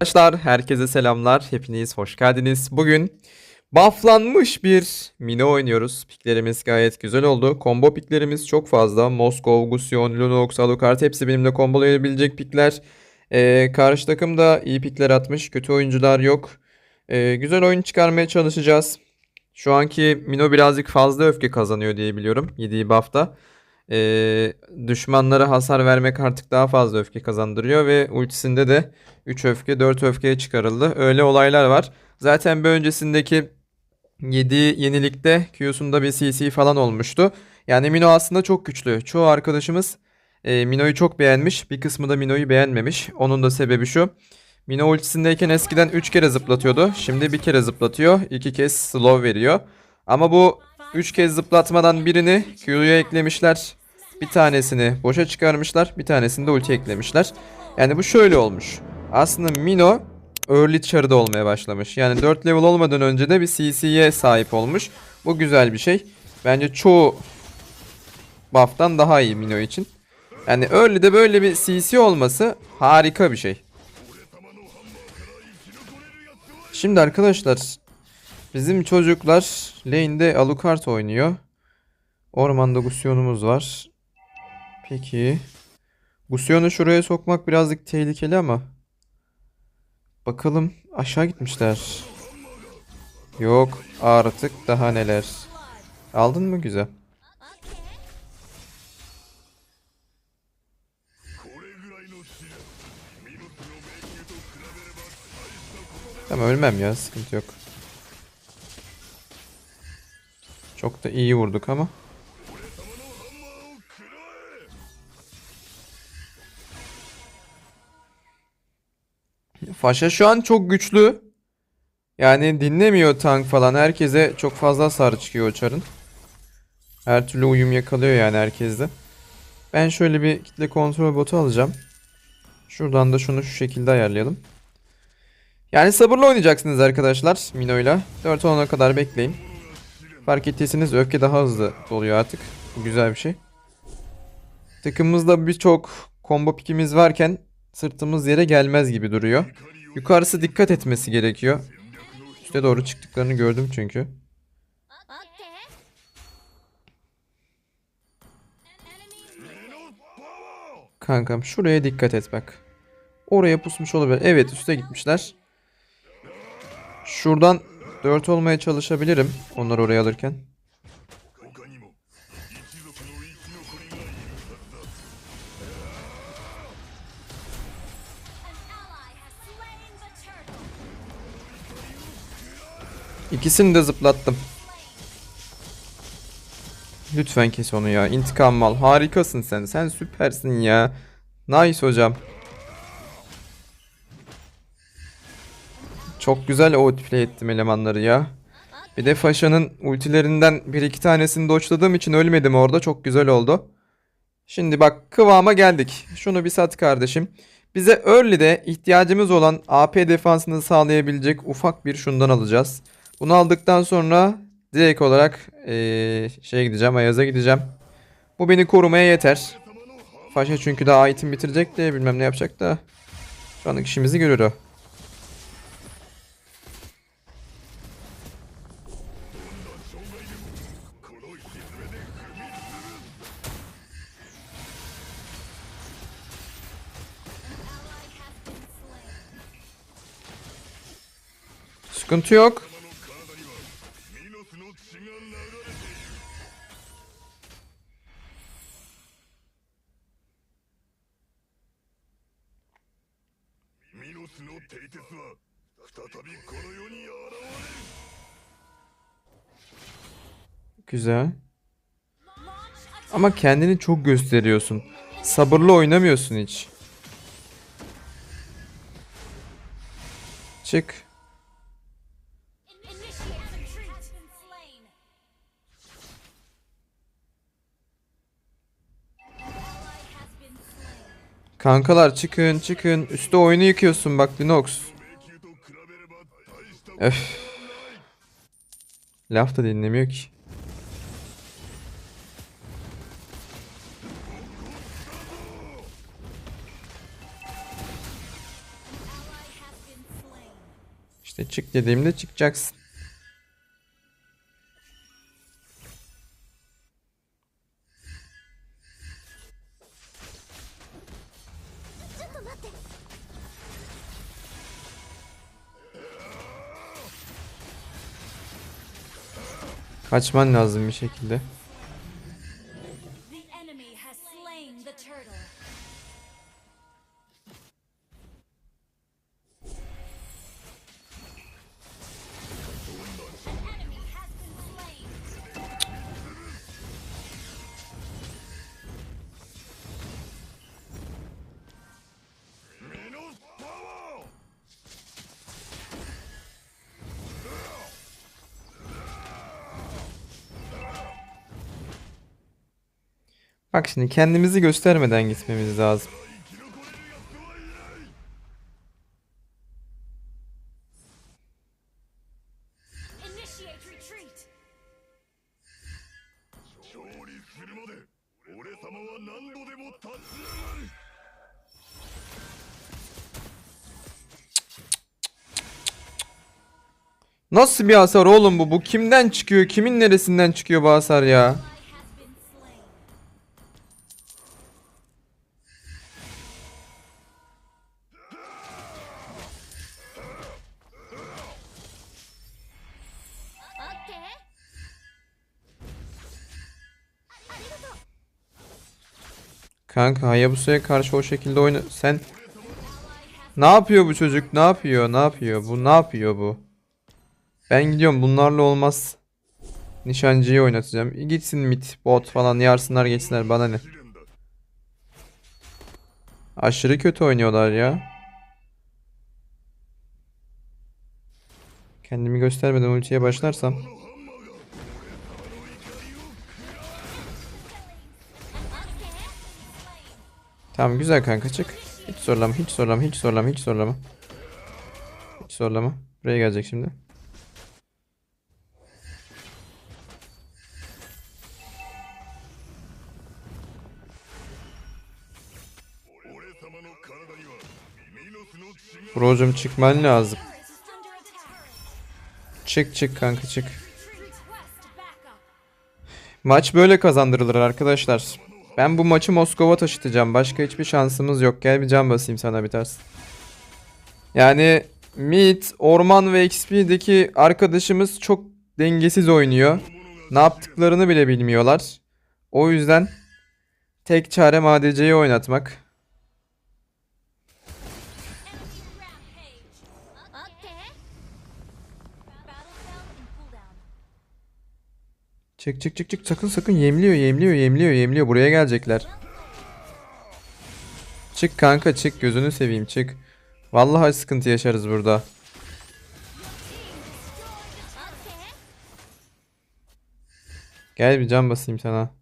Arkadaşlar herkese selamlar. Hepiniz hoş geldiniz. Bugün bufflanmış bir Mino oynuyoruz. Piklerimiz gayet güzel oldu. Combo piklerimiz çok fazla. Moskov, Gusion, Lunox, Alucard hepsi benimle kombolayabilecek pikler. Ee, karşı takım da iyi pikler atmış. Kötü oyuncular yok. Ee, güzel oyun çıkarmaya çalışacağız. Şu anki Mino birazcık fazla öfke kazanıyor diye biliyorum. Yediği buff'ta. Ee, düşmanlara hasar vermek artık daha fazla öfke kazandırıyor ve ultisinde de 3 öfke 4 öfkeye çıkarıldı. Öyle olaylar var. Zaten bir öncesindeki 7 yenilikte Q'sunda bir CC falan olmuştu. Yani Mino aslında çok güçlü. Çoğu arkadaşımız e, Mino'yu çok beğenmiş. Bir kısmı da Mino'yu beğenmemiş. Onun da sebebi şu. Mino ultisindeyken eskiden 3 kere zıplatıyordu. Şimdi bir kere zıplatıyor. 2 kez slow veriyor. Ama bu 3 kez zıplatmadan birini Q'ya eklemişler. Bir tanesini boşa çıkarmışlar. Bir tanesini de ulti eklemişler. Yani bu şöyle olmuş. Aslında Mino early char'da olmaya başlamış. Yani 4 level olmadan önce de bir CC'ye sahip olmuş. Bu güzel bir şey. Bence çoğu buff'tan daha iyi Mino için. Yani early'de böyle bir CC olması harika bir şey. Şimdi arkadaşlar bizim çocuklar lane'de Alucard oynuyor. Ormanda Gusion'umuz var. Peki. Gusion'u şuraya sokmak birazcık tehlikeli ama. Bakalım aşağı gitmişler. Yok artık daha neler. Aldın mı güzel. Tamam ölmem ya sıkıntı yok. Çok da iyi vurduk ama. Faşa şu an çok güçlü. Yani dinlemiyor tank falan. Herkese çok fazla hasar çıkıyor o çarın. Her türlü uyum yakalıyor yani herkeste. Ben şöyle bir kitle kontrol botu alacağım. Şuradan da şunu şu şekilde ayarlayalım. Yani sabırlı oynayacaksınız arkadaşlar Mino'yla. 4 olana kadar bekleyin. Fark ettiyseniz öfke daha hızlı doluyor artık. Bu güzel bir şey. Takımımızda birçok combo pikimiz varken sırtımız yere gelmez gibi duruyor. Yukarısı dikkat etmesi gerekiyor. Üste doğru çıktıklarını gördüm çünkü. Kankam şuraya dikkat et bak. Oraya pusmuş olabilir. Evet üste gitmişler. Şuradan 4 olmaya çalışabilirim. Onlar oraya alırken. İkisini de zıplattım. Lütfen kes onu ya. İntikam al. Harikasın sen. Sen süpersin ya. Nice hocam. Çok güzel outplay ettim elemanları ya. Bir de Faşa'nın ultilerinden bir iki tanesini doçladığım için ölmedim orada. Çok güzel oldu. Şimdi bak kıvama geldik. Şunu bir sat kardeşim. Bize early'de ihtiyacımız olan AP defansını sağlayabilecek ufak bir şundan alacağız. Bunu aldıktan sonra direkt olarak eee şeye gideceğim, Ayaz'a gideceğim. Bu beni korumaya yeter. Faşa çünkü daha item bitirecek de bilmem ne yapacak da. Şu anlık işimizi görür. Sıkıntı yok. Güzel. Ama kendini çok gösteriyorsun. Sabırlı oynamıyorsun hiç. Çık. Kankalar çıkın çıkın. Üste oyunu yıkıyorsun bak Linux. Öf. Laf da dinlemiyor ki. İşte çık dediğimde çıkacaksın. Kaçman lazım bir şekilde. Bak şimdi kendimizi göstermeden gitmemiz lazım. Nasıl bir hasar oğlum bu? Bu kimden çıkıyor? Kimin neresinden çıkıyor bu hasar ya? Kanka Hayabusa'ya karşı o şekilde oyna... Sen... Ne yapıyor bu çocuk? Ne yapıyor? Ne yapıyor? Bu ne yapıyor bu? Ben gidiyorum. Bunlarla olmaz. Nişancıyı oynatacağım. E, gitsin mit, bot falan yarsınlar geçsinler bana ne. Aşırı kötü oynuyorlar ya. Kendimi göstermeden ultiye başlarsam Tamam güzel kanka çık. Hiç zorlama hiç zorlama hiç zorlama hiç zorlama. Hiç zorlama. Buraya gelecek şimdi. Brocum çıkman lazım. Çık çık kanka çık. Maç böyle kazandırılır arkadaşlar. Ben bu maçı Moskova taşıtacağım. Başka hiçbir şansımız yok. Gel bir can basayım sana bir ters. Yani Mid, Orman ve XP'deki arkadaşımız çok dengesiz oynuyor. Ne yaptıklarını bile bilmiyorlar. O yüzden tek çarem ADC'yi oynatmak. Çık çık çık çık sakın sakın yemliyor yemliyor yemliyor yemliyor buraya gelecekler. Çık kanka çık gözünü seveyim çık. Vallahi sıkıntı yaşarız burada. Gel bir can basayım sana.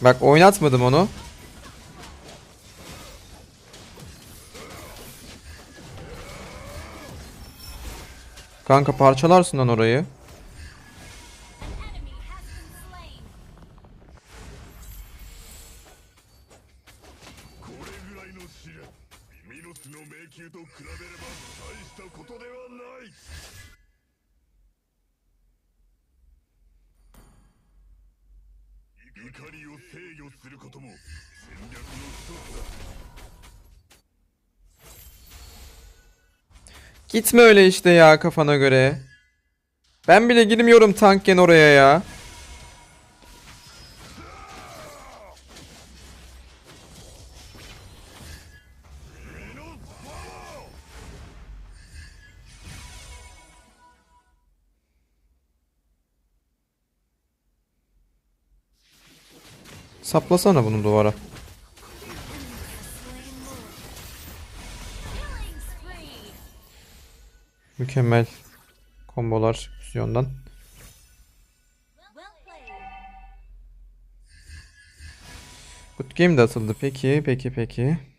Bak oynatmadım onu. Kanka parçalarsın lan orayı. 制御することも戦略の一つだ Gitme öyle işte ya kafana göre. Ben bile girmiyorum tankken oraya ya. Saplasana bunu duvara. Mükemmel kombolar played. Good game de atıldı. Peki, peki, peki.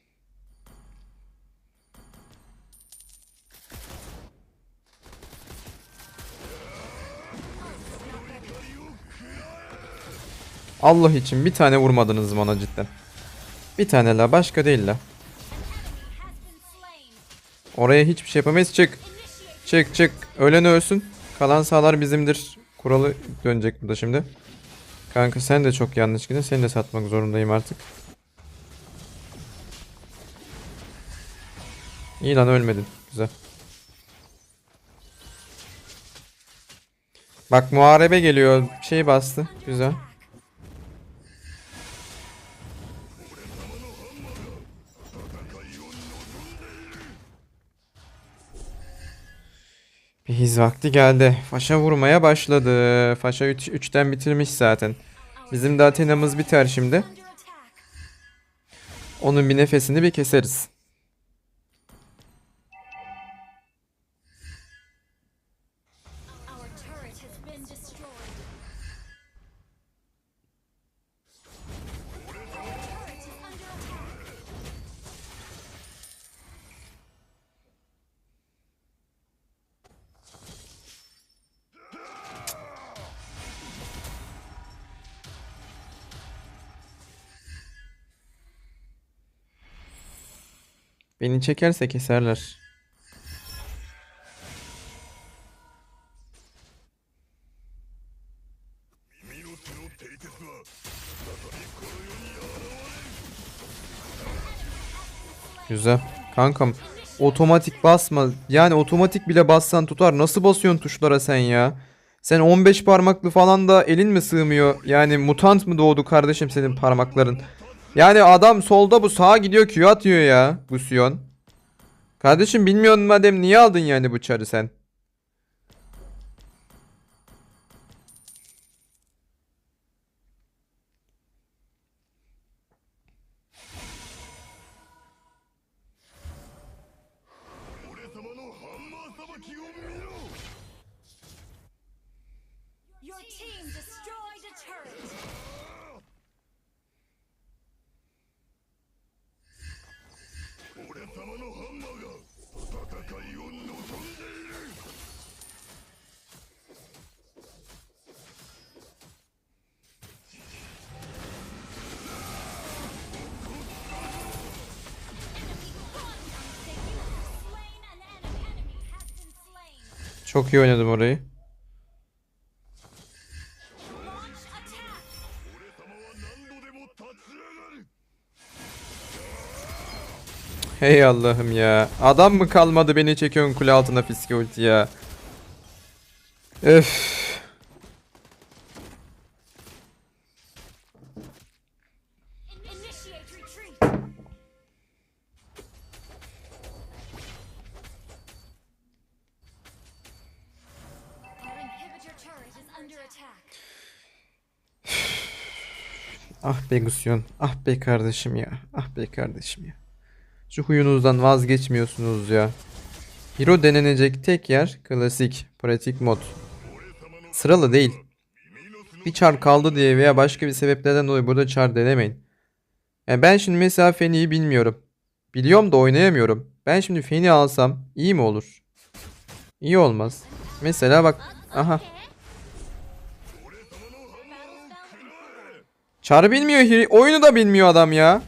Allah için bir tane vurmadınız bana cidden. Bir tane la başka değil la. Oraya hiçbir şey yapamayız. Çık. Çık çık. Ölen ölsün. Kalan sağlar bizimdir. Kuralı dönecek burada şimdi. Kanka sen de çok yanlış gidin. Seni de satmak zorundayım artık. İyi lan ölmedin. Güzel. Bak muharebe geliyor. Şey bastı. Güzel. Bir his vakti geldi. Faşa vurmaya başladı. Faşa 3'ten bitirmiş zaten. Bizim de Athena'mız biter şimdi. Onun bir nefesini bir keseriz. Beni çekerse keserler. Güzel. Kankam otomatik basma. Yani otomatik bile bassan tutar. Nasıl basıyorsun tuşlara sen ya? Sen 15 parmaklı falan da elin mi sığmıyor? Yani mutant mı doğdu kardeşim senin parmakların? Yani adam solda bu sağa gidiyor Q atıyor ya. Gusion. Kardeşim bilmiyorsun madem niye aldın yani bu çarı sen? Çok iyi oynadım orayı. Hey Allah'ım ya. Adam mı kalmadı beni çekiyorsun kule altına fiske ulti ya. Öf. Ah be Gusyon. Ah be kardeşim ya. Ah be kardeşim ya. Şu huyunuzdan vazgeçmiyorsunuz ya. Hero denenecek tek yer klasik, pratik mod. Sıralı değil. Bir çar kaldı diye veya başka bir sebeplerden dolayı burada çar denemeyin. Yani ben şimdi mesela Feni'yi bilmiyorum. Biliyorum da oynayamıyorum. Ben şimdi Feni alsam iyi mi olur? İyi olmaz. Mesela bak. Aha. Çar bilmiyor. Oyunu da bilmiyor adam ya.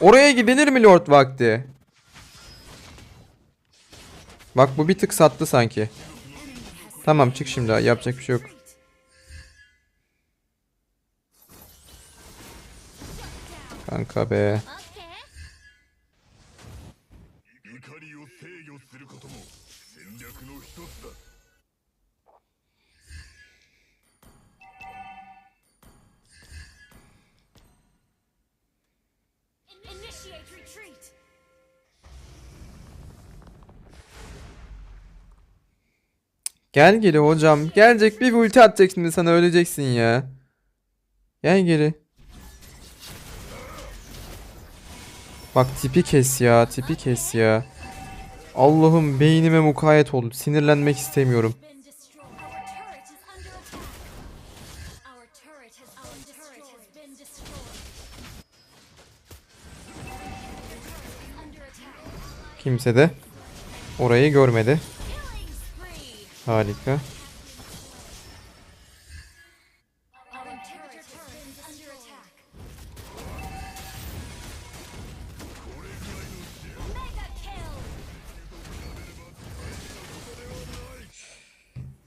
Oraya gidilir mi Lord vakti? Bak bu bir tık sattı sanki. Tamam çık şimdi yapacak bir şey yok. Kanka be. Gel geri hocam. Gelecek bir ulti atacak şimdi sana öleceksin ya. Gel geri. Bak tipi kes ya. Tipi kes ya. Allah'ım beynime mukayyet oldu. Sinirlenmek istemiyorum. Kimse de orayı görmedi kill.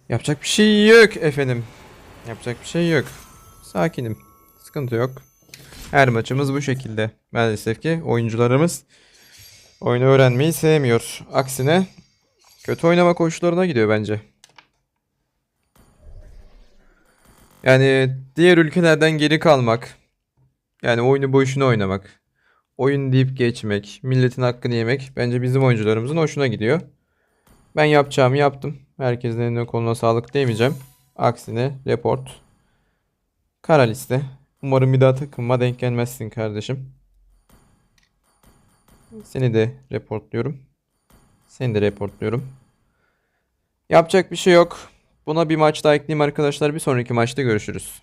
Yapacak bir şey yok efendim. Yapacak bir şey yok. Sakinim. Sıkıntı yok. Her maçımız bu şekilde. Maalesef ki oyuncularımız oyunu öğrenmeyi sevmiyor. Aksine kötü oynama koşullarına gidiyor bence. Yani diğer ülkelerden geri kalmak. Yani oyunu boşuna oynamak. Oyun deyip geçmek. Milletin hakkını yemek. Bence bizim oyuncularımızın hoşuna gidiyor. Ben yapacağımı yaptım. Herkesin eline koluna sağlık demeyeceğim. Aksine report. Kara liste. Umarım bir daha takımıma denk gelmezsin kardeşim. Seni de reportluyorum. Seni de reportluyorum. Yapacak bir şey yok. Buna bir maç daha ekleyeyim arkadaşlar. Bir sonraki maçta görüşürüz.